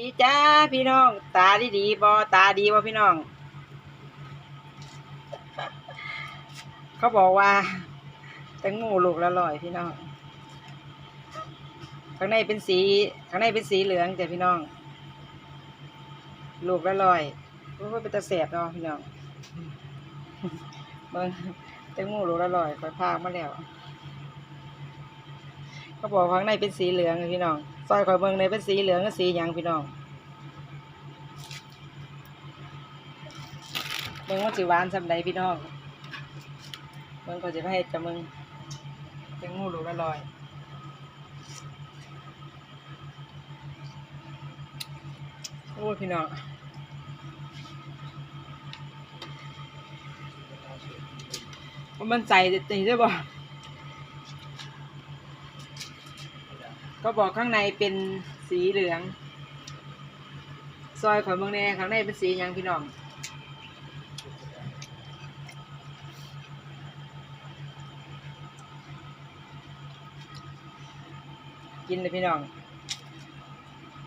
ดีจ้าพี่น้อง ตาดีดีบอตาดีบอพี่น้อง เขาบอกว่าแตงโมลูกละลอยพี่น้อง ข้างในเป็นสี ข้างในเป็นสีเหลืองจ้ะพี่น้อง ลูกละลอยโอ้ยเป็นตะแสบเนาะพี่น้องเบิ่งแตงโมลูกละลอยคอยพากมาแล้ว เขาบอกข้างในเป็นสีเหลืองเลยพี่น้อง ซอยคอยเบิ่งในเป็นสีเหลืองกับสีหยังพี่น้องเบิ่งว่าสิหวานสำใดพี่น้องเบิ่งก็จะให้จะมึงแตงโมลูละลอยโอ้พี่น้องว่ามันใจตีได้บ่ก็บอกข้างในเป็นสีเหลือง ซอยข่อยเมืองแน่ข้างในเป็นสียังพี่น้องกินเลยพี่น้อง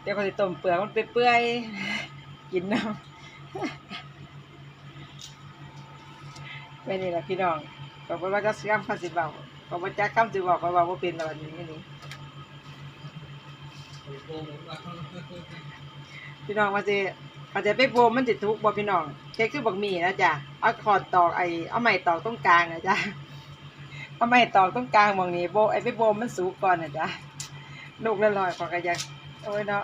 เดี๋ยวเขาจะต้มเปลือกมันเปื่อยๆกินน้ำไม่นี่แหละพี่น้องบอกว่าจะซ้ำคำสิบเบาบอกว่าจะคำสิบบอกว่าว่าเป็นอะไรนี้นี่ พี่น้องว่าจะอาจจะไปโบมมันติดทุกบ่พี่น้องแค่คือบักหมี่นะจ๊ะเอาขอดตอกไอ้เอาไม้ตอกตรงกลางนะจ๊ะเอาไม้ตอกตรงกลางมองนี้โบไอ้ไปโบมมันสูงก่อนนะจ๊ะลูกละลอยขอกระยักโอ้ยเนาะ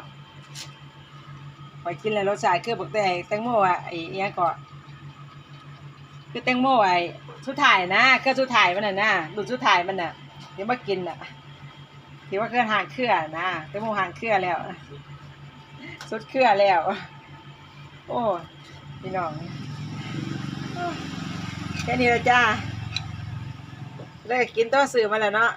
ไปกินแล้วรสชาติคือบักแต่แตงโมอะไอ้เอียก็คือแตงโมไอ้สุดท้ายนะคือสุดท้ายมันน่ะนะดูสุดท้ายมันน่ะเดี๋ยวมากินน่ะ ที่ว่าเคลื่อนหางเคลื่อนนะแตงโมหางเคลื่อแล้ว สุดเคลื่อแล้ว โอ้พี่น้องแค่นี้ละจ้าเลิกกินต้อสื่อมาแล้วเนาะ